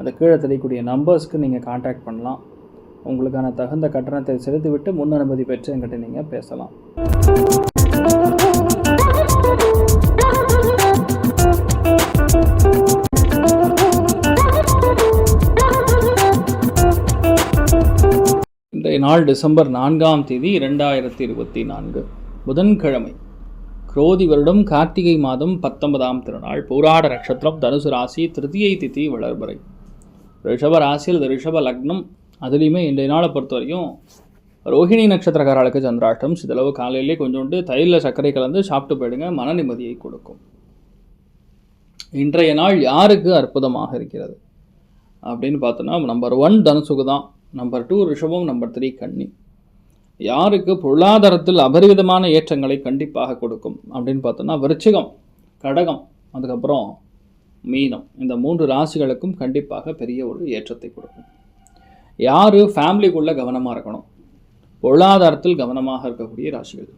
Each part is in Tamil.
அந்த கீழே தெரியக்கூடிய நம்பர்ஸ்க்கு நீங்கள் காண்டாக்ட் பண்ணலாம். உங்களுக்கான தகுந்த கட்டணத்தை செலுத்திவிட்டு முன் அனுமதி பெற்று என்கிட்ட நீங்கள் பேசலாம். இன்றைய நாள் டிசம்பர் நான்காம் தேதி இரண்டாயிரத்தி இருபத்தி நான்கு புதன்கிழமை. குரோதி வருடம் கார்த்திகை மாதம் பத்தொன்பதாம் திருநாள் பூராட நட்சத்திரம் தனுசு ராசி திருதியை திதி வளர்பறை. ரிஷப ராசியில் இது ரிஷப லக்னம் அதுலேயுமே இன்றைய நாளை பொறுத்த வரைக்கும் ரோஹிணி நட்சத்திரக்காரர்களுக்கு சந்திராஷ்டம். சிதளவு காலையிலே கொஞ்சோண்டு தயிரில் சர்க்கரை கலந்து சாப்பிட்டு போயிடுங்க. மன நிம்மதியை கொடுக்கும். இன்றைய நாள் யாருக்கு அற்புதமாக இருக்கிறது? அப்படின்னு பார்த்தோன்னா நம்பர் ஒன் தனுசுக்கு தான். நம்பர் டூ ரிஷபம் நம்பர் த்ரீ கன்னி. யாருக்கு பொருளாதாரத்தில் அபரிவிதமான ஏற்றங்களை கண்டிப்பாக கொடுக்கும் அப்படின்னு பார்த்தோன்னா விருச்சிகம் கடகம் அதுக்கப்புறம் மீனம். இந்த மூன்று ராசிகளுக்கும் கண்டிப்பாக பெரிய ஒரு ஏற்றத்தை கொடுக்கும். யார் ஃபேமிலிக்குள்ளே கவனமாக இருக்கணும்? பொருளாதாரத்தில் கவனமாக இருக்கக்கூடிய ராசிகள்.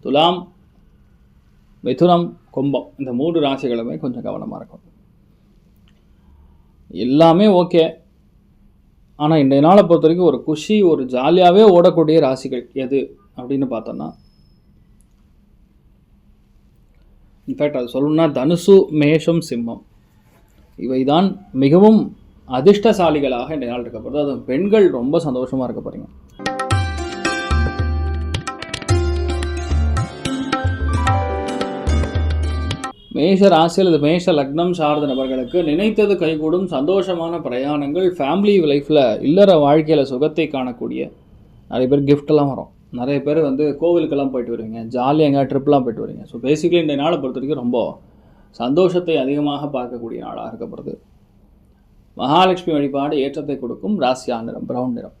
துலாம் மிதுனம் கும்பம். இந்த மூன்று ராசிகளுமே கொஞ்சம் கவனமாக இருக்கணும். எல்லாமே ஓகே ஆனால் இன்றைய நாளை பொறுத்த வரைக்கும் ஒரு குஷி ஒரு ஜாலியாகவே ஓடக்கூடிய ராசிகள் எது? அப்படின்னு பார்த்தோன்னா இன்ஃபேக்ட் அது சொல்லணும்னா தனுசு மேஷம் சிம்மம். இவைதான் மிகவும் அதிர்ஷ்டசாலிகளாக இந்த நாள் இருக்க போகிறது அதுவும் பெண்கள் ரொம்ப சந்தோஷமாக இருக்க போகிறீங்க மேஷ ராசியில் இது மேஷ லக்னம் சார்ந்த நபர்களுக்கு நினைத்தது கைகூடும் சந்தோஷமான பிரயாணங்கள் ஃபேமிலி லைஃப்பில் இல்லற வாழ்க்கையில் சுகத்தை காணக்கூடிய நிறைய பேர் கிஃப்டெல்லாம் வரும். நிறைய பேர் வந்து கோவிலுக்கெல்லாம் போயிட்டு வருவீங்க ஜாலியாக எங்கே ட்ரிப்லாம் போயிட்டு வருவீங்க. ஸோ பேசிக்கலி இந்த நாளை பொறுத்த வரைக்கும் ரொம்ப சந்தோஷத்தை அதிகமாக பார்க்கக்கூடிய நாளாக இருக்கப்படுது மகாலட்சுமி வழிபாடு ஏற்றத்தை கொடுக்கும் ராசியா நிறம் பிரவுன் நிறம்.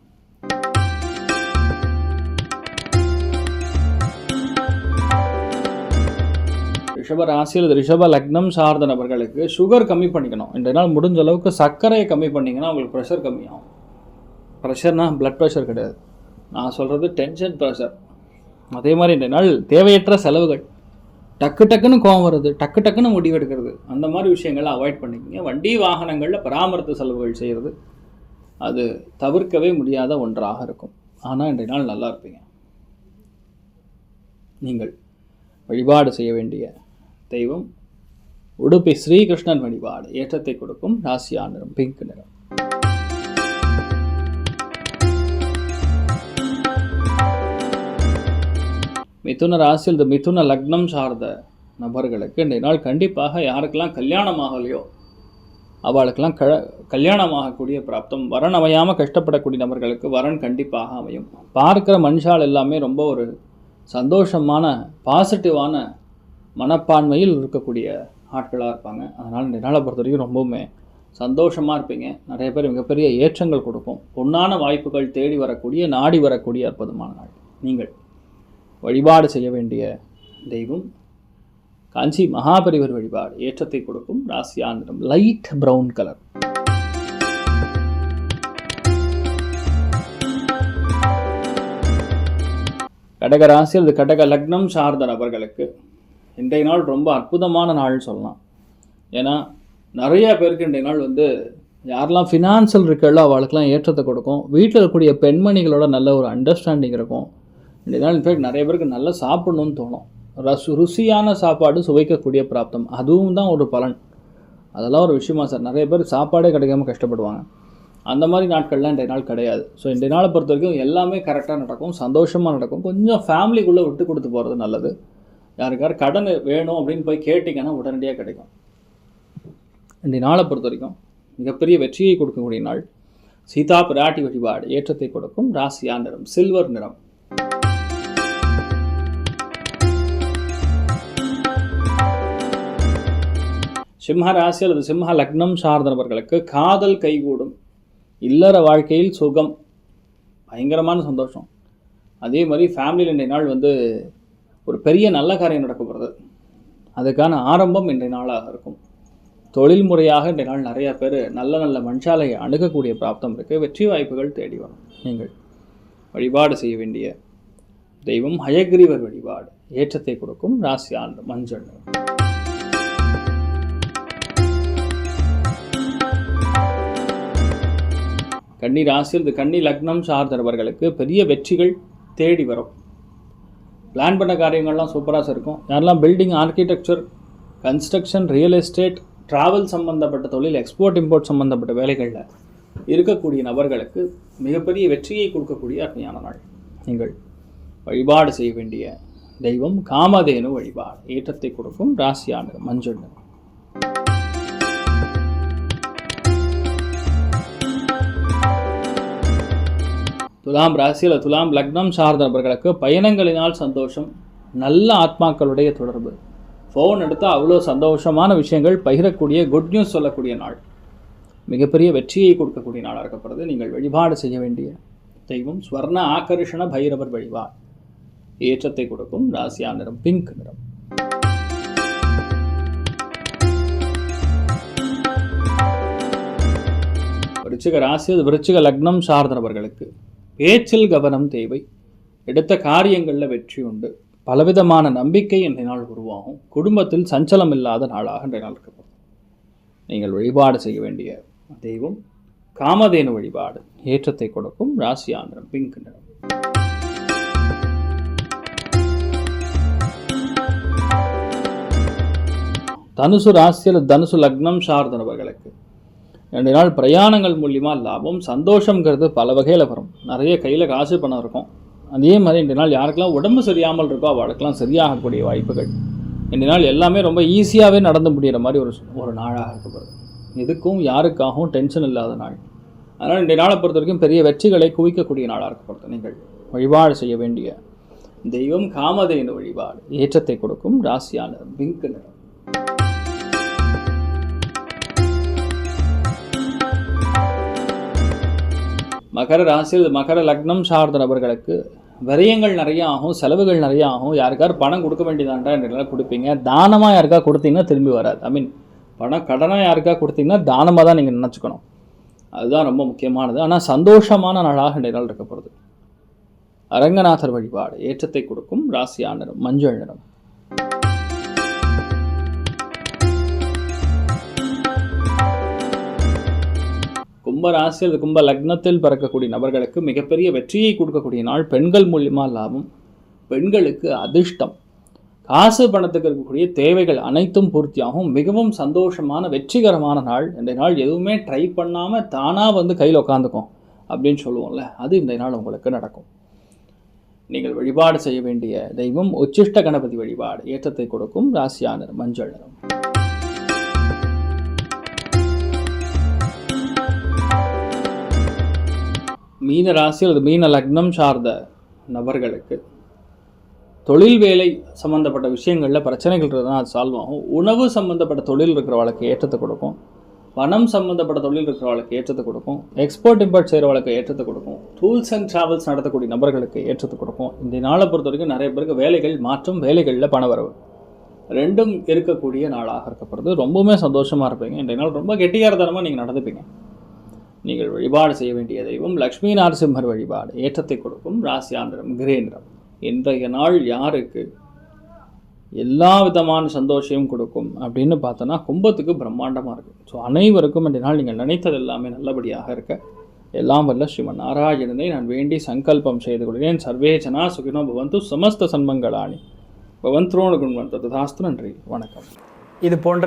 ரிஷப ராசியில் ரிஷப லக்னம் சார்ந்த நபர்களுக்கு சுகர் கம்மி பண்ணிக்கணும். இந்த நாள் முடிஞ்ச அளவுக்கு சர்க்கரையை கம்மி பண்ணிங்கன்னா உங்களுக்கு ப்ரெஷர் கம்மியாகும். ப்ரெஷர்னால் பிளட் ப்ரெஷர் கிடையாது. நான் சொல்கிறது டென்ஷன் ப்ரெஷர் அதே மாதிரி இன்றைய நாள் தேவையற்ற செலவுகள். டக்கு டக்குன்னு கோவம் வருது டக்கு டக்குன்னு முடிவெடுக்கிறது. அந்த மாதிரி விஷயங்களை அவாய்ட் பண்ணிக்கங்க. வண்டி வாகனங்களில் பராமரிப்பு செலவுகள் செய்கிறது அது தவிர்க்கவே முடியாத ஒன்றாக இருக்கும். ஆனால் இன்றைய நாள் நல்லா இருப்பீங்க. நீங்கள் வழிபாடு செய்ய வேண்டிய தெய்வம் உடுப்பி ஸ்ரீகிருஷ்ணன் வழிபாடு. ஏற்றத்தை கொடுக்கும் ராசியா நிறம் பிங்க் நிறம். மிதுன ராசியில் இந்த மிதுன லக்னம் சார்ந்த நபர்களுக்கு இன்றைய நாள் கண்டிப்பாக யாருக்கெல்லாம் கல்யாணம் ஆகலையோ அவளுக்கெல்லாம் க கல்யாணம் ஆகக்கூடிய பிராப்தம் வரன் அமையாமல் கஷ்டப்படக்கூடிய நபர்களுக்கு வரன் கண்டிப்பாக அமையும். பார்க்குற மனுஷால் எல்லாமே ரொம்ப ஒரு சந்தோஷமான பாசிட்டிவான மனப்பான்மையில் இருக்கக்கூடிய ஆட்களாக இருப்பாங்க. அதனால் இந்த நாளை பொறுத்த வரைக்கும் ரொம்பவுமே சந்தோஷமாக இருப்பீங்க. நிறைய பேர் மிகப்பெரிய ஏற்றங்கள் கொடுக்கும். பொன்னான வாய்ப்புகள் தேடி வரக்கூடிய நாடி வரக்கூடிய அற்புதமான நாள். நீங்கள் வழிபாடு செய்ய வேண்டிய தெய்வம். காஞ்சி மகாபரிவர் வழிபாடு ஏற்றத்தை கொடுக்கும் ராசி நிறம் லைட் பிரவுன் கலர். கடக ராசி அல்லது கடக லக்னம் சார்ந்த நபர்களுக்கு இன்றைய நாள் ரொம்ப அற்புதமான நாள்னு சொல்லலாம். ஏன்னா நிறையா பேருக்கு இன்றைய நாள் வந்து யாரெல்லாம் ஃபினான்சியல் இருக்கோ அவளுக்கெல்லாம் ஏற்றத்தை கொடுக்கும். வீட்டில் இருக்கக்கூடிய பெண்மணிகளோட நல்ல ஒரு அண்டர்ஸ்டாண்டிங் இருக்கும். இதனால் நாள் இன்ஃபேக்ட் நிறைய பேருக்கு நல்லா சாப்பிடணும்னு தோணும். ரசு ருசியான சாப்பாடு சுவைக்கக்கூடிய பிராப்தம். அதுவும் தான் ஒரு பலன். அதெல்லாம் ஒரு விஷயமா சார் நிறைய பேர் சாப்பாடே கிடைக்காம கஷ்டப்படுவாங்க. அந்த மாதிரி நாட்கள்லாம் இன்றைய நாள் கிடையாது. ஸோ இன்றைய நாளை பொறுத்த வரைக்கும் எல்லாமே கரெக்டாக நடக்கும் சந்தோஷமாக நடக்கும். கொஞ்சம் ஃபேமிலிக்குள்ளே விட்டு கொடுத்து போகிறது நல்லது. யாருக்காரு கடன் வேணும் அப்படின்னு போய் கேட்டிங்கன்னா உடனடியாக கிடைக்கும். இன்றைய நாளை பொறுத்த வரைக்கும் மிகப்பெரிய வெற்றியை கொடுக்கக்கூடிய நாள். சீதா பிராட்டி வழிபாடு ஏற்றத்தை கொடுக்கும். ராசியா நிறம் சில்வர் நிறம். சிம்ம ராசி அல்லது சிம்ம லக்னம் சார்ந்தவர்களுக்கு காதல் கைகூடும். இல்லற வாழ்க்கையில் சுகம். பயங்கரமான சந்தோஷம். அதே மாதிரி ஃபேமிலியில் இன்றைய நாள் வந்து ஒரு பெரிய நல்ல காரியம் நடக்க போகிறது அதுக்கான ஆரம்பம் இன்றைய நாளாக இருக்கும். தொழில் முறையாக இன்றைய நாள் நிறையா பேர் நல்ல நல்ல மண்சாலையை அணுகக்கூடிய பிராப்தம் இருக்குது வெற்றி வாய்ப்புகள் தேடி வரும். நீங்கள் வழிபாடு செய்ய வேண்டிய தெய்வம் ஹயக்ரீவர் வழிபாடு ஏற்றத்தை கொடுக்கும் ராசி ஆண்டு மஞ்சள் கன்னி ராசியில் இந்த கன்னி லக்னம் சார்ந்தவர்களுக்கு பெரிய வெற்றிகள் தேடி வரும். பிளான் பண்ண காரியங்கள்லாம் சூப்பராக இருக்கும். யாரெல்லாம் building architecture construction real estate travel சம்பந்தப்பட்ட தொழில் எக்ஸ்போர்ட் இம்போர்ட் சம்பந்தப்பட்ட வேலைகளில் இருக்கக்கூடிய நபர்களுக்கு மிகப்பெரிய வெற்றியை கொடுக்கக்கூடிய அருமையான நாள். நீங்கள் வழிபாடு செய்ய வேண்டிய தெய்வம் காமதேனு வழிபாடு. ஏற்றத்தை கொடுக்கும் ராசியான மஞ்சள் துலாம் ராசியில் துலாம் லக்னம் சார்ந்த நபர்களுக்கு பயணங்களினால் சந்தோஷம் நல்ல ஆத்மாக்களுடைய தொடர்பு. ஃபோன் எடுத்தால் அவ்வளோ சந்தோஷமான விஷயங்கள் பகிரக்கூடிய குட் நியூஸ் சொல்லக்கூடிய நாள். மிகப்பெரிய வெற்றியை கொடுக்கக்கூடிய நாளாக இருக்கப்படுறது. நீங்கள் வழிபாடு செய்ய வேண்டிய தெய்வம் ஸ்வர்ண ஆகர்ஷண பைரவர் வழிபாடு ஏற்றத்தை கொடுக்கும் ராசியா நிறம் பிங்க் நிறம். விருச்சிக ராசி அது விருச்சிக லக்னம் சார்ந்தவர்களுக்கு பேச்சில் கவனம் தேவை. எடுத்த காரியங்களில் வெற்றி உண்டு. பலவிதமான நம்பிக்கை இன்றைய நாள் உருவாகும். குடும்பத்தில் சஞ்சலம் இல்லாத நாளாக இன்றைய நாள் இருக்கப்படும் நீங்கள் வழிபாடு செய்ய வேண்டிய தெய்வம் காமதேனு வழிபாடு. ஏற்றத்தை கொடுக்கும் ராசியாந்திரம் பிங்க் நிறம். தனுசு ராசியில் தனுசு லக்னம் சார்ந்தவர்களுக்கு ரெண்டு நாள் பிரயாணங்கள் மூலியமாக லாபம் சந்தோஷங்கிறது பல வகையில் வரும். நிறைய கையில் காசு பணம் இருக்கும். அதே மாதிரி ரெண்டு நாள் யாருக்கெல்லாம் உடம்பு சரியாமல் இருக்கோ அவளுக்கெல்லாம் சரியாகக்கூடிய வாய்ப்புகள். ரெண்டு நாள் எல்லாமே ரொம்ப ஈஸியாகவே நடந்து முடிகிற மாதிரி ஒரு ஒரு நாளாக இருக்கப்படுது எதுக்கும் யாருக்காகவும் டென்ஷன் இல்லாத நாள். அதனால் ரெண்டு நாளை பொறுத்த வரைக்கும் பெரிய வெற்றிகளை குவிக்கக்கூடிய நாளாக இருக்கப்படுது நீங்கள் வழிபாடு செய்ய வேண்டிய தெய்வம் காமதேனு வழிபாடு ஏற்றத்தை கொடுக்கும். ராசியான பிங்க் நிறம். மகர ராசியில் மகர லக்னம் சார்ந்த நபர்களுக்கு விரயங்கள் நிறைய ஆகும் செலவுகள் நிறைய ஆகும் யாருக்காரு பணம் கொடுக்க வேண்டியதாண்டா என்ற கொடுப்பீங்க. தானமாக யாருக்கா கொடுத்தீங்கன்னா திரும்பி வராது. ஐ மீன் பணம் கடனாக யாருக்கா கொடுத்தீங்கன்னா தானமாக தான் நீங்கள் நினச்சிக்கணும். அதுதான் ரொம்ப முக்கியமானது. ஆனால் சந்தோஷமான நாளாக இன்றைய இருக்க இருக்கப்படுது அரங்கநாதர் வழிபாடு ஏற்றத்தை கொடுக்கும் ராசியா நிறம் மஞ்சள் நிறம். கும்ப ராசியில் கும்ப லக்னத்தில் பிறக்கக்கூடிய நபர்களுக்கு மிகப்பெரிய வெற்றியை கொடுக்கக்கூடிய நாள் பெண்கள் மூலியமாக லாபம். பெண்களுக்கு அதிர்ஷ்டம். காசு பணத்துக்கு இருக்கக்கூடிய தேவைகள் அனைத்தும் பூர்த்தியாகும். மிகவும் சந்தோஷமான வெற்றிகரமான நாள். இந்த நாள் எதுவுமே ட்ரை பண்ணாமல் தானாக வந்து கையில் உட்காந்துக்கும் அப்படின்னு சொல்லுவோம்ல அது இந்த நாள் உங்களுக்கு நடக்கும். நீங்கள் வழிபாடு செய்ய வேண்டிய தெய்வம் உச்சிஷ்ட கணபதி வழிபாடு. ஏற்றத்தை கொடுக்கும் ராசியா மஞ்சள் நிறம். மீன ராசி அல்லது மீன லக்னம் சார்ந்த நபர்களுக்கு தொழில் வேலை சம்மந்தப்பட்ட விஷயங்களில் பிரச்சனைகள் இருந்தால் அது சால்வ் ஆகும். உணவு சம்மந்தப்பட்ட தொழில் இருக்கிறவளுக்கு ஏற்றத்தை கொடுக்கும். பணம் சம்மந்தப்பட்ட தொழில் இருக்கிறவளுக்கு ஏற்றத்தை கொடுக்கும். எக்ஸ்போர்ட் இம்போர்ட் செய்கிறவளுக்கு ஏற்றத்தை கொடுக்கும். டூல்ஸ் அண்ட் ட்ராவல்ஸ் நடத்தக்கூடிய நபர்களுக்கு ஏற்றத்தை கொடுக்கும். இந்த நாளை பொறுத்த வரைக்கும் நிறைய பேருக்கு வேலைகள் மாற்றம் வேலைகளில் பணவரவு ரெண்டும் இருக்கக்கூடிய நாளாக இருக்கப்படுது ரொம்பவுமே சந்தோஷமாக இருப்பீங்க. இன்றைய நாள் ரொம்ப கெட்டியாரதனமாக நீங்கள் நடந்துப்பீங்க. நீங்கள் வழிபாடு செய்ய வேண்டிய தெய்வம் லக்ஷ்மி நரசிம்மர் வழிபாடு ஏற்றத்தை கொடுக்கும் ராசியாந்திரம் கிரேந்திரம். இன்றைய நாள் யாருக்கு? எல்லா விதமான சந்தோஷமும் கொடுக்கும் அப்படின்னு பார்த்தோன்னா கும்பத்துக்கு பிரம்மாண்டமாக இருக்கும் ஸோ அனைவருக்கும் இந்த நாள் நீங்கள் நினைத்தது எல்லாமே நல்லபடியாக இருக்க. எல்லாம் வல்ல ஸ்ரீமன் நாராயணனை நான் வேண்டி சங்கல்பம் செய்து கொள்கிறேன். சர்வே ஜனா சுகினோ பவந்து சமஸ்த சன்மங்களாணி பவந்த்ரோணு குண்வன் தாஸ்து நன்றி. வணக்கம். இது போன்ற